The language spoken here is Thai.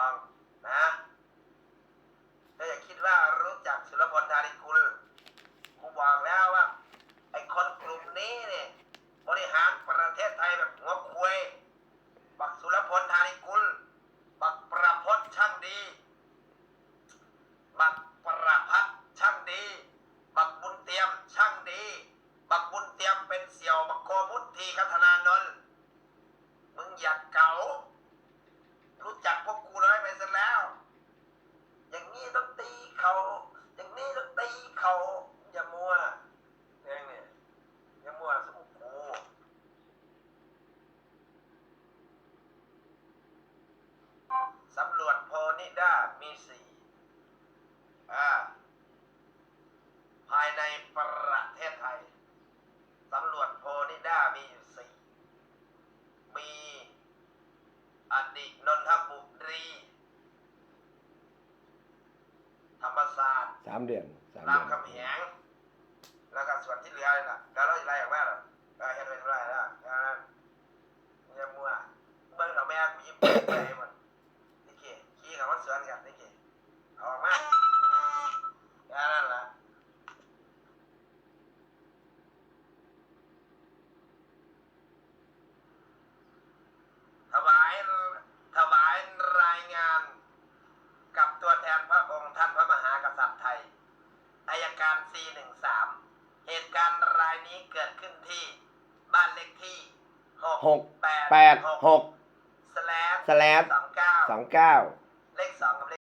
องนะถ้าอย่าคิดว่ารู้จักสุรพลธาริกุลกูบอกแล้วว่า ไอ้คนกลุ่มนี้เนี่ยบริหารประเทศไทยแบบหัวควยบักสุรพลธาริกุล บักประพจน์ช่างดี บักประพัฒช่างดี บักบุญเตรียมช่างดี บักบุญเตรียมเป็นเสี่ยวบักโกมุตทีคัฒนานนท์มึงอยากเก๋า รู้จักพวกกูน้อยไปซะแล้ว อย่างนี้ต้องตีเขา อย่างนี้ต้องตีเขา อย่ามัวเองเนี่ยอย่ามัวสู้กูสำรวจ โพนิด้ามีสี่อ่าภายในประเทศไทยสำรวจโพนิด้ามีอยู่สี่มีอดีตนนทบุรีธรรมศาสตร์สามเดือนสามราเดืมอนคำแหงแล้วก็ส่วนที่เหลือนี่ล่ะก็เราจะไล่ออกมาหรอกก็เห็นเป็นไรแล้วงานยังมัวเบิ่งเอาแม่กูยิ้มไป ออกมาแค่นั้นละถวายถวายรายงานกับตัวแทนพระองค์ท่านพระมหากษัตริย์ไทยอายการ C13 เหตุการณ์รายนี้เกิดขึ้นที่บ้านเลขที่หกแปดหก6 8 6 สแลสแลสองเก้า 29